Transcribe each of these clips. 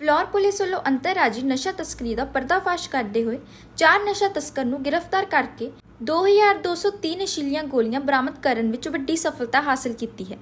Floor police ਵੱਲੋਂ ਅੰਤਰਰਾਜੀ ਨਸ਼ਾ ਤਸਕਰੀ ਦਾ ਪਰਦਾਫਾਸ਼ ਕਰਦੇ ਹੋਏ ਚਾਰ ਨਸ਼ਾ ਤਸਕਰ ਨੂੰ ਗ੍ਰਿਫਤਾਰ ਕਰਕੇ 2203 ਨਸ਼ੀਲੀਆਂ ਗੋਲੀਆਂ ਬਰਾਮਦ ਕਰਨ ਵਿੱਚ ਵੱਡੀ ਸਫਲਤਾ ਹਾਸਲ ਕੀਤੀ ਹੈ।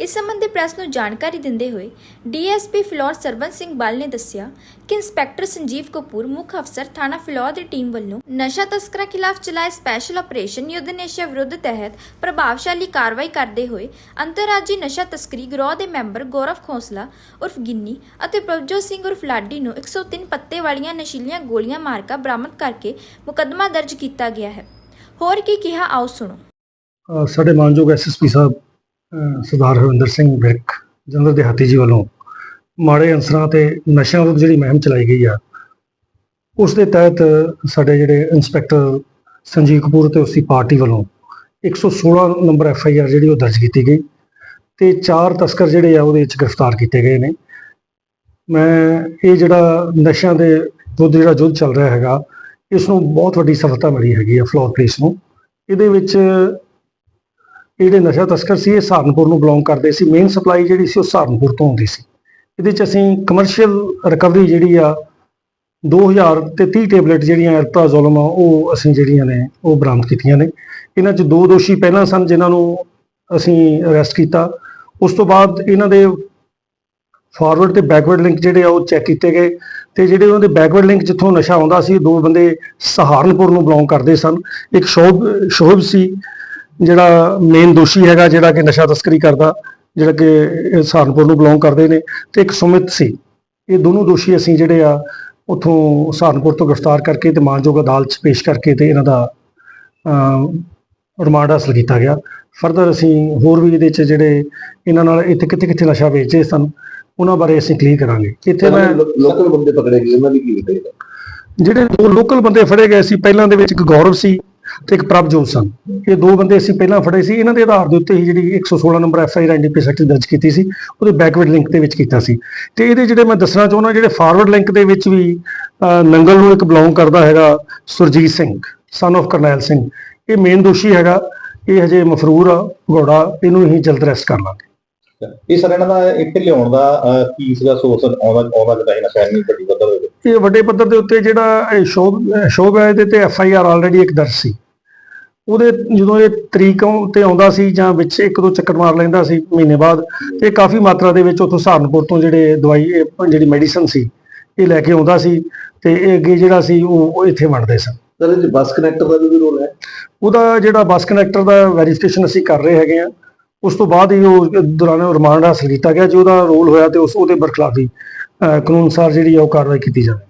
ਇਸ ਸੰਬੰਧੀ ਪ੍ਰੈਸ ਨੂੰ ਜਾਣਕਾਰੀ ਦਿੰਦੇ ਹੋਏ ਡੀਐਸਪੀ ਫਲੋਰ ਸਰਵਨ ਸਿੰਘ ਬਲ ਨੇ ਦੱਸਿਆ ਕਿ ਇੰਸਪੈਕਟਰ ਸੰਜੀਵ ਕਪੂਰ, ਮੁੱਖ ਅਫਸਰ ਥਾਣਾ ਫਲੋਰ ਦੀ ਟੀਮ ਵੱਲੋਂ ਨਸ਼ਾ ਤਸਕਰਾਂ ਖਿਲਾਫ ਚਲਾਏ ਸਪੈਸ਼ਲ ਆਪਰੇਸ਼ਨ ਯੁੱਧ ਨਸ਼ਾ ਵਿਰੁੱਧ ਤਹਿਤ ਪ੍ਰਭਾਵਸ਼ਾਲੀ ਕਾਰਵਾਈ ਕਰਦੇ ਹੋਏ ਅੰਤਰਰਾਜੀ ਨਸ਼ਾ ਤਸਕਰੀ ਗਰੋਹ ਦੇ ਮੈਂਬਰ ਗੌਰਵ ਖੋਸਲਾ, ਉਰਫ ਗਿੰਨੀ ਅਤੇ ਪ੍ਰਭਜੋਤ ਸਿੰਘ ਉਰਫ ਲਾਡੀ ਨੂੰ 103 ਪੱਤੇ ਵਾਲੀਆਂ ਨਸ਼ੀਲੀਆਂ ਗੋਲੀਆਂ ਮਾਰਕਾ ਬਰਾਮਦ ਕਰਕੇ ਮੁਕੱਦਮਾ ਦਰਜ ਕੀਤਾ ਗਿਆ ਹੈ। ਹੋਰ ਕੀ ਕਿਹਾ ਆਓ ਸੁਣੋ। ਸਾਡੇ ਮਾਨਯੋਗ ਐਸਐਸਪੀ ਸਾਹਿਬ ਸਰਦਾਰ ਹਰਵਿੰਦਰ ਸਿੰਘ ਵਿਰਕ ਜਨਰਲ ਦਿਹਾਤੀ ਜੀ ਵੱਲੋਂ ਮਾੜੇ ਅਨਸਰਾਂ ਤੇ ਨਸ਼ਿਆਂ ਵਿਰੁੱਧ ਜਿਹੜੀ ਮੁਹਿੰਮ ਚਲਾਈ ਗਈ ਆ, ਉਸ ਦੇ ਤਹਿਤ ਸਾਡੇ ਜਿਹੜੇ ਇੰਸਪੈਕਟਰ ਸੰਜੀਵ ਕਪੂਰ ਤੇ ਉਸਦੀ ਪਾਰਟੀ ਵੱਲੋਂ 116 ਨੰਬਰ ਐਫ ਆਈ ਆਰ ਜਿਹੜੀ ਉਹ ਦਰਜ ਕੀਤੀ ਗਈ ਤੇ ਚਾਰ ਤਸਕਰ ਜਿਹੜੇ ਆ ਉਹਦੇ ਵਿੱਚ ਗ੍ਰਿਫਤਾਰ ਕੀਤੇ ਗਏ ਨੇ। ਮੈਂ ਇਹ ਜਿਹੜਾ ਨਸ਼ਿਆਂ ਦੇ ਵਿਰੁੱਧ ਜਿਹੜਾ ਯੁੱਧ ਚੱਲ ਰਿਹਾ ਹੈਗਾ, ਇਸ ਨੂੰ ਬਹੁਤ ਵੱਡੀ ਸਫਲਤਾ ਮਿਲੀ ਹੈਗੀ ਆ ਫਲੋਰ ਪੁਲਿਸ ਨੂੰ। ਇਹਦੇ ਵਿੱਚ ਜਿਹੜੇ ਨਸ਼ਾ ਤਸਕਰ ਸੀ, ਇਹ ਸਹਾਰਨਪੁਰ ਨੂੰ ਬਿਲੋਂਗ ਕਰਦੇ ਸੀ। ਮੇਨ ਸਪਲਾਈ ਜਿਹੜੀ ਸੀ, ਉਹ ਸਹਾਰਨਪੁਰ ਤੋਂ ਆਉਂਦੀ ਸੀ। ਇਹਦੇ ਚ ਅਸੀਂ ਕਮਰਸ਼ੀਅਲ ਰਿਕਵਰੀ ਜਿਹੜੀ ਆ 2000 ਤੇ 30 ਟੇਬਲੇਟ ਜਿਹੜੀਆਂ ਐਲਪਰਾਜ਼ੋਲਮ ਆ, ਉਹ ਅਸੀਂ ਜਿਹੜੀਆਂ ਨੇ, ਉਹ ਬਰਾਮਦ ਕੀਤੀਆਂ ਨੇ। ਇਹਨਾਂ ਚ ਦੋ ਦੋਸ਼ੀ ਪਹਿਲਾਂ ਸਨ, ਜਿਨ੍ਹਾਂ ਨੂੰ ਅਸੀਂ ਅਰੈਸਟ ਕੀਤਾ। ਉਸ ਤੋਂ ਬਾਅਦ ਇਹਨਾਂ ਦੇ ਫਾਰਵਰਡ ਤੇ ਬੈਕਵਰਡ ਲਿੰਕ ਜਿਹੜੇ ਆ, ਉਹ ਚੈੱਕ ਕੀਤੇ ਗਏ। ਤੇ ਜਿਹੜੇ ਉਹਨਾਂ ਦੇ ਬੈਕਵਰਡ ਲਿੰਕ ਜਿੱਥੋਂ ਨਸ਼ਾ ਆਉਂਦਾ ਸੀ ਦੋ ਬੰਦੇ ਸਹਾਰਨਪੁਰ ਨੂੰ ਬਿਲੋਂਗ ਕਰਦੇ ਸਨ। ਇੱਕ ਸ਼ੋਭ ਸ਼ੋਹਬ ਸੀ ਜਿਹੜਾ ਮੇਨ ਦੋਸ਼ੀ ਹੈਗਾ ਜਿਹੜਾ ਕਿ ਨਸ਼ਾ ਤਸਕਰੀ ਕਰਦਾ ਜਿਹੜਾ ਕਿ ਸਹਾਰਨਪੁਰ ਨੂੰ ਬਿਲੋਂਗ ਕਰਦੇ ਨੇ ਤੇ ਇੱਕ ਸੁਮਿਤ ਸੀ। ਇਹ ਦੋਨੋਂ ਦੋਸ਼ੀ ਅਸੀਂ ਜਿਹੜੇ ਆ ਉਥੋਂ ਸਹਾਰਨਪੁਰ ਤੋਂ ਗ੍ਰਿਫਤਾਰ ਕਰਕੇ ਤੇ ਮਾਨਯੋਗ ਅਦਾਲਤ 'ਚ ਪੇਸ਼ ਕਰਕੇ ਤੇ ਇਹਨਾਂ ਦਾ ਰਿਮਾਂਡ ਹਾਸਲ ਕੀਤਾ ਗਿਆ। ਫਰਦਰ ਅਸੀਂ ਹੋਰ ਵੀ ਇਹਦੇ 'ਚ ਜਿਹੜੇ ਇਹਨਾਂ ਨਾਲ ਇੱਥੇ ਕਿੱਥੇ ਕਿੱਥੇ ਨਸ਼ਾ ਵੇਚਦੇ ਸਨ ਉਹਨਾਂ ਬਾਰੇ ਅਸੀਂ ਕਲੀਅਰ ਕਰਾਂਗੇ। ਇੱਥੇ ਮੈਂ ਲੋਕਲ ਬੰਦੇ ਪਕੜੇ ਗਏ ਉਹਨਾਂ ਦੀ ਕੀ ਵਿਟੇ ਜਿਹੜੇ ਦੋ ਲੋਕਲ ਬੰਦੇ ਫੜੇ ਗਏ ਸੀ ਪਹਿਲਾਂ ਦੇ ਵਿੱਚ ਇੱਕ ਗੌਰਵ ਸੀ ਤੇ ਇੱਕ ਪ੍ਰਭਜੋਤ ਸਨ ਇਹ ਦੋ ਬੰਦੇ ਅਸੀਂ ਪਹਿਲਾਂ ਫੜੇ ਸੀ। ਇਹਨਾਂ ਦੇ ਆਧਾਰ ਦੇ ਉੱਤੇ ਹੀ ਜਿਹੜੀ 116 ਨੰਬਰ ਐਫ ਐਨਡੀਪੀ ਸੈਕਸ਼ਨ ਦਰਜ ਕੀਤੀ ਸੀ। ਉਹਦੇ ਬੈਕਵਰਡ ਲਿੰਕ ਦੇ ਵਿੱਚ ਕੀਤਾ ਸੀ। ਤੇ ਇਹਦੇ ਜਿਹੜੇ ਮੈਂ ਦੱਸਣਾ ਚਾਹੁੰਦਾ, ਜਿਹੜੇ ਫਾਰਵਰਡ ਲਿੰਕ ਦੇ ਵਿੱਚ ਵੀ ਨੰਗਲ ਨੂੰ ਇੱਕ ਬਿਲੋਂਗ ਕਰਦਾ ਹੈਗਾ ਸੁਰਜੀਤ ਸਿੰਘ ਸਨ of ਕਰਨੈਲ ਸਿੰਘ। ਇਹ ਮੇਨ ਦੋਸ਼ੀ ਹੈਗਾ। ਇਹ ਹਜੇ ਮਫਰੂਰ ਆ, ਘੋੜਾ। ਇਹਨੂੰ ਹੀ ਜਲਦ ਅਰੈਸਟ ਕਰ ਲਾਂਗੇ। ਇਹ ਸਰ ਇਹਨਾਂ ਦਾ ਇੱਥੇ ਲਿਆਉਣ ਦਾ ਕੀ ਸੀਗਾ ਸੋਰਸ ਆਉਂਦਾ ਆਉਂਦਾ ਕਿਦਾਂ ਇਹਨਾਂ ਸ਼ਹਿਰ ਨਹੀਂ ਵੱਡੀ ਪੱਧਰ ਦੇ ਇਹ ਵੱਡੇ ਪੱਧਰ ਦੇ ਉੱਤੇ ਜਿਹੜਾ ਇਹ ਸ਼ੋਭ ਸ਼ੋਭ ਹੈ ਇਹਦੇ ਤੇ ਐਫ ਆਈ ਆਰ ਆਲਰੇਡੀ ਇੱਕ ਦਰਜ ਸੀ। ਉਹਦੇ ਜਦੋਂ ਇਹ ਤਰੀਕ ਤੇ ਆਉਂਦਾ ਸੀ ਜਾਂ ਵਿੱਚ ਇੱਕ ਦੋ ਚੱਕਰ ਮਾਰ ਲੈਂਦਾ ਸੀ ਮਹੀਨੇ ਬਾਅਦ ਤੇ ਕਾਫੀ ਮਾਤਰਾ ਦੇ ਵਿੱਚ ਉੱਥੋਂ ਸਹਾਰਨਪੁਰ ਤੋਂ ਜਿਹੜੇ ਦਵਾਈ ਜਿਹੜੀ ਮੈਡੀਸਨ ਸੀ ਇਹ ਲੈ ਕੇ ਆਉਂਦਾ ਸੀ ਤੇ ਇਹ ਅੱਗੇ ਜਿਹੜਾ ਸੀ ਉਹ ਉਹ ਇੱਥੇ ਵੰਡਦੇ ਸਨ। ਸਰ ਇਹ ਬੱਸ ਕਨੈਕਟਰ ਦਾ ਵੀ ਰੋਲ ਹੈ? ਉਹਦਾ ਜਿਹੜਾ ਬੱਸ ਕਨੈਕਟਰ ਦਾ ਵੈਰੀਫਿਕੇਸ਼ਨ ਅਸੀਂ ਕਰ ਰਹੇ ਹੈਗੇ ਆ ਉਸ ਤੋਂ ਬਾਅਦ ਹੀ ਉਹ ਦੌਰਾਨ ਰਿਮਾਂਡ ਹਾਸਲ ਕੀਤਾ ਗਿਆ ਜੇ ਉਹਦਾ ਰੋਲ ਹੋਇਆ ਤੇ ਉਸ ਉਹਦੇ ਬਰਖਲਾਫੀ ਕਾਨੂੰਨ ਅਨੁਸਾਰ ਜਿਹੜੀ ਆ ਉਹ ਕਾਰਵਾਈ ਕੀਤੀ ਜਾਵੇ।